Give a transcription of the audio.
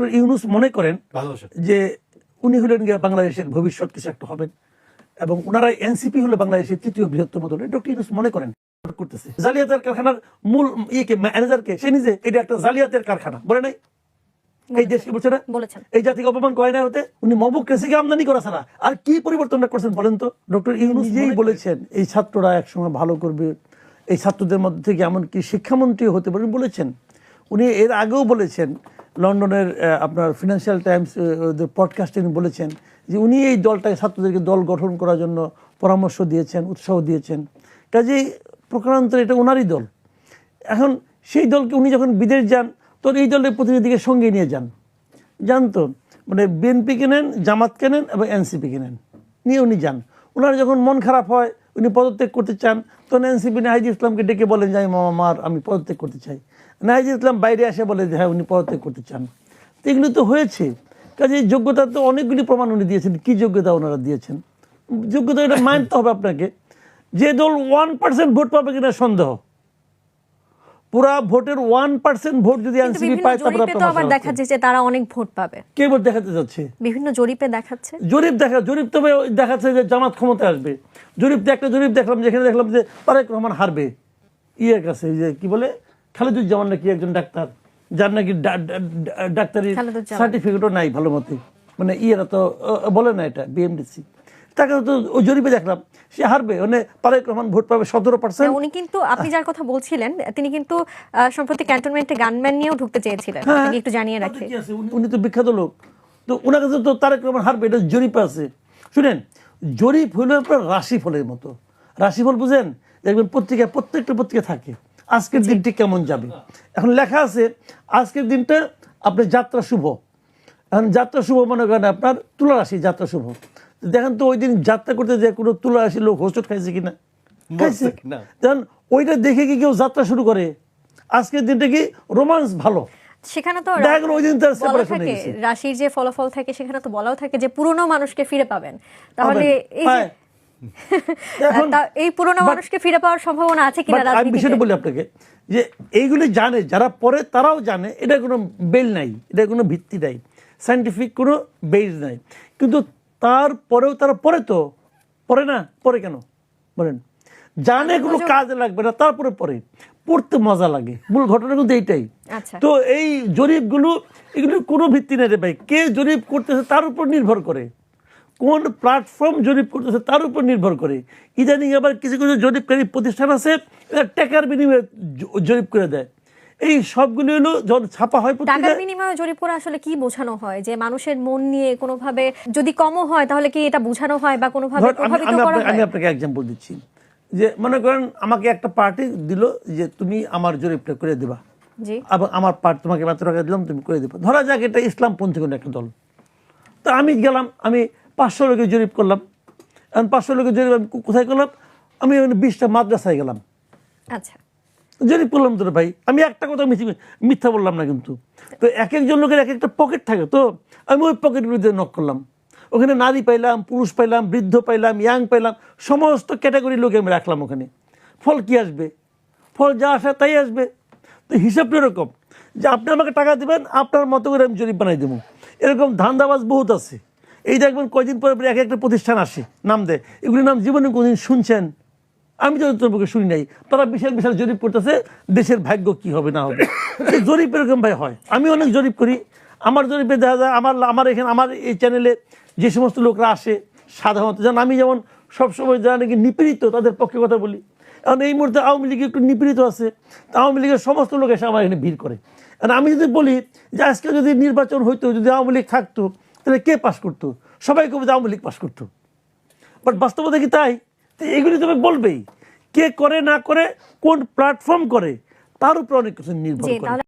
Doctor Yunus মনে করেন যে উনি হলেন গিয়ে বাংলাদেশের ভবিষ্যৎ কিছু একটা হবেন এবং ওনারা এনসিপি হলো বাংলাদেশের তৃতীয় বৃহত্তম দল। ডক্টর ইউনুস মনে করেন। করতেছে। জালিয়াতের কারখানার মূল ইয়েকে ম্যানেজারকে সে নিজে এটা একটা জালিয়াতের কারখানা। বলে নাই? এই দেশকে বলছে না? এই জাতিকে অপমান করে না হতে? উনি মবুক রেসিকে আমদানি করা ছাড়া আর কি পরিবর্তনটা করছেন বলেন তো? ডক্টর ইউনুস নিজেই বলেছেন। এই ছাত্ররা একসময় ভালো করবে এই ছাত্রদের মধ্যে থেকে এমনকি শিক্ষামন্ত্রী হতে পারে। উনি বলেছেন উনি এর আগেও বলেছেন লন্ডনের আপনার ফিনান্সিয়াল টাইমস পডকাস্টে উনি বলেছেন যে উনি এই দলটাকে, ছাত্রদেরকে দল গঠন করার জন্য পরামর্শ দিয়েছেন, উৎসাহ দিয়েছেন। কাজেই প্রকারান্তরে এটা ওনারই দল। এখন সেই দলকে উনি যখন বিদেশ যান তখন এই দলের প্রতিনিধিকে সঙ্গে নিয়ে যান। জানতো মানে বিএনপি নেন, জামাতকে নেন এবং এনসিপি নেন। নিয়ে উনি যান। ওনার যখন মন খারাপ হয় উনি পদত্যাগ করতে চান তখন এনসিপি নাহিদ ইসলামকে ডেকে বলেন যে, আমি মামা মার, আমি পদত্যাগ করতে চাই। নাহিদ ইসলাম বাইরে আসে বলে যে হ্যাঁ উনি পদত্যাগ করতে চান। তো এগুলো তো হয়েছে। কাজে যোগ্যতা তো অনেকগুলি প্রমাণ উনি দিয়েছেন। কী যোগ্যতা ওনারা দিয়েছেন? যোগ্যতা এটা মানতে হবে আপনাকে। যে দল ওয়ান পার্সেন্ট ভোট পাবে কিনা সন্দেহ। পুরা ভোটের ওয়ান পার্সেন্ট ভোট যদি এনসিপি পায় তারপরে তো আবার মাথা দেখাচ্ছে যে তারা অনেক ভোট পাবে। কে ভোট দেখাতে যাচ্ছে? বিভিন্ন জরিপে দেখাচ্ছে। জরিপ দেখা জরিপ তবে দেখাচ্ছে যে জামাত ক্ষমতায় আসবে। জরিপ একটা জরিপ দেখলাম যেখানে দেখলাম যে তারেক রহমান হারবে। ইয়ের কাছে যে কি বলে? খালেদুজ্জামান নাকি একজন ডাক্তার। যার নাকি ডাক্তারি সার্টিফিকেটও নাই ভালো মতে। মানে ইয়েরা তো বলে না এটা বিএমডিসি তাকে তো ওই জরিপে দেখলাম। সে হারবে মানে তারেক রহমান ভোট পাবে সতেরো পার্সেন্ট হ্যাঁ, উনি কিন্তু আপনি যার কথা বলছিলেন তিনি কিন্তু সম্প্রতি ক্যান্টনমেন্টে গানম্যান নিয়েও ঢুকতে চেয়েছিলেন। একটু জানিয়ে রাখি। উনি- উনি তো বিখ্যাত লোক। তো ওনার কাছে তো তারেক রহমান হারবে এটা জরিপ আছে। শুনেন জরিপ হলো আপনার রাশিফলের মতো। রাশিফল বুঝেন দেখবেন পত্রিকায় প্রত্যেকটা পত্রিকা থাকে আজকের দিনটি কেমন যাবে। এখন লেখা আছে আজকের দিনটা আপনার যাত্রা শুভ। এখন যাত্রা শুভ মনে করেন আপনার তুলা রাশি যাত্রা শুভ। দেখেন তো ওই দিন যাত্রা করতে যে কোনো তুলা লোক হোস্ট খাইছে কিনা? খাইছে। দেখেন ওইটা দেখে কি কেউ যাত্রা শুরু করে? আজকের দিনটা কি রোমান্স? ভালো। সেখানে তো দেখা গেলো ওই দিন তার বলা separation থাকে গেছে। রাশির যে ফলাফল থাকে সেখানে তো বলাও থাকে যে পুরনো মানুষকে ফিরে পাবেন। তাহলে এই যে। এখন তা এই পুরনো মানুষকে ফিরে পাওয়ার সম্ভাবনা আছে কিনা But আমি বিষয়টা বলি আপনাকে যে এইগুলি জানে যারা পড়ে তারাও জানে এটা কোনো বেল নাই এটা কোনো ভিত্তি নাই সাইন্টিফিক কোনো বেজ নাই। কিন্তু তারপরেও তারা পরে তো। পরে না? পরে কেন? বলেন। জানে কোনো কাজে লাগবে না তারপরে পড়ে। পড়তে মজা লাগে। মূল ঘটনা কিন্তু এইটাই। আচ্ছা। তো এই জরিপগুলো এগুলো কোনো ভিত্তি নেই রে ভাই। কে জরিপ করতেছে তার উপর নির্ভর করে। কোন প্ল্যাটফর্ম জরিপ করতেছে তার উপর নির্ভর করে। ইদানিং আবার কিছু কিছু জরিপকারী প্রতিষ্ঠান আছে টাকার বিনিময়ে জরিপ করে দেয়। এই সবগুলো হলো যখন ছাপা হয় টাকার বিনিময়ে জরিপ করে আসলে কি বোঝানো হয়? যে মানুষের মন নিয়ে কোনোভাবে যদি কমও হয় তাহলে কি এটা বোঝানো হয় বা কোনোভাবে প্রভাবিত করা আপনাকে- আমি আপনাকে এক্সাম্পল দিচ্ছি। যে মনে করেন আমাকে একটা পার্টি দিল যে তুমি আমার জরিপটা করে দেবা। জি। এবং আমার পার্ট তোমাকে মাত্র টাকা দিলাম তুমি করে দেবা। ধরা যাক এটা ইসলামপন্থী কোনো একটা দল। তো আমি গেলাম আমি পাঁচশো লোকের জরিপ করলাম। এখন পাঁচশো লোকের জরিপ আমি কোথায় করলাম? আমি বিশটা মাদ্রাসায় গেলাম। আচ্ছা। জরিপ করলাম তো ভাই। আমি একটা কথা মিথ্যে মিথ্যা বললাম না কিন্তু। তো এক একজন লোকের এক একটা পকেট থাকে তো। আমি ওই পকেটগুলিতে নক করলাম। ওখানে নারী পাইলাম, পুরুষ পাইলাম, বৃদ্ধ পাইলাম ইয়াং পাইলাম, সমস্ত ক্যাটাগরি লোকে আমি রাখলাম ওখানে। ফল কি আসবে? ফল যা আসে তাই আসবে। তো হিসাবটা এরকম যে আপনি আমাকে টাকা দেবেন, আপনার মতো করে আমি জরিপ বানাই দেবো। এরকম ধান্দাবাজ বহুত আছে। এই দেখবেন কয়দিন পরে পরে এক একটা প্রতিষ্ঠান আসে, নাম দেয়। এগুলির নাম জীবনে কোনদিন শুনছেন? আমি তো তোমাকে শুনি নাই, তারা বিশাল বিশাল জরিপ করতেছে, দেশের ভাগ্য কি হবে, না হবে। জরিপ এরকম ভাই হয়। আমি অনেক জরিপ করি। আমার জরিপে দেখা যায়, আমার আমার এখানে, আমার এই চ্যানেলে যে সমস্ত লোকরা আসে, সাধারণত যেমন আমি যেমন সবসময় যারা নাকি নিপীড়িত, তাদের পক্ষে কথা বলি। কারণ এই মুহূর্তে আওয়ামী লীগ একটু নিপীড়িত আছে, তা আওয়ামী লীগের সমস্ত লোক এসে আমার এখানে ভিড় করে। আর আমি যদি বলি যে আজকে যদি নির্বাচন হইতো, যদি আওয়ামী লীগ থাকতো, তাহলে কে পাশ করতো? সবাই কবে আওয়ামী লীগ পাশ করতো? বাট বাস্তবতা কি তাই? এগুলি তুমি বলবেই। কে করে না করে কোন প্ল্যাটফর্ম করে তার উপর অনেক কিছু নির্ভর করে।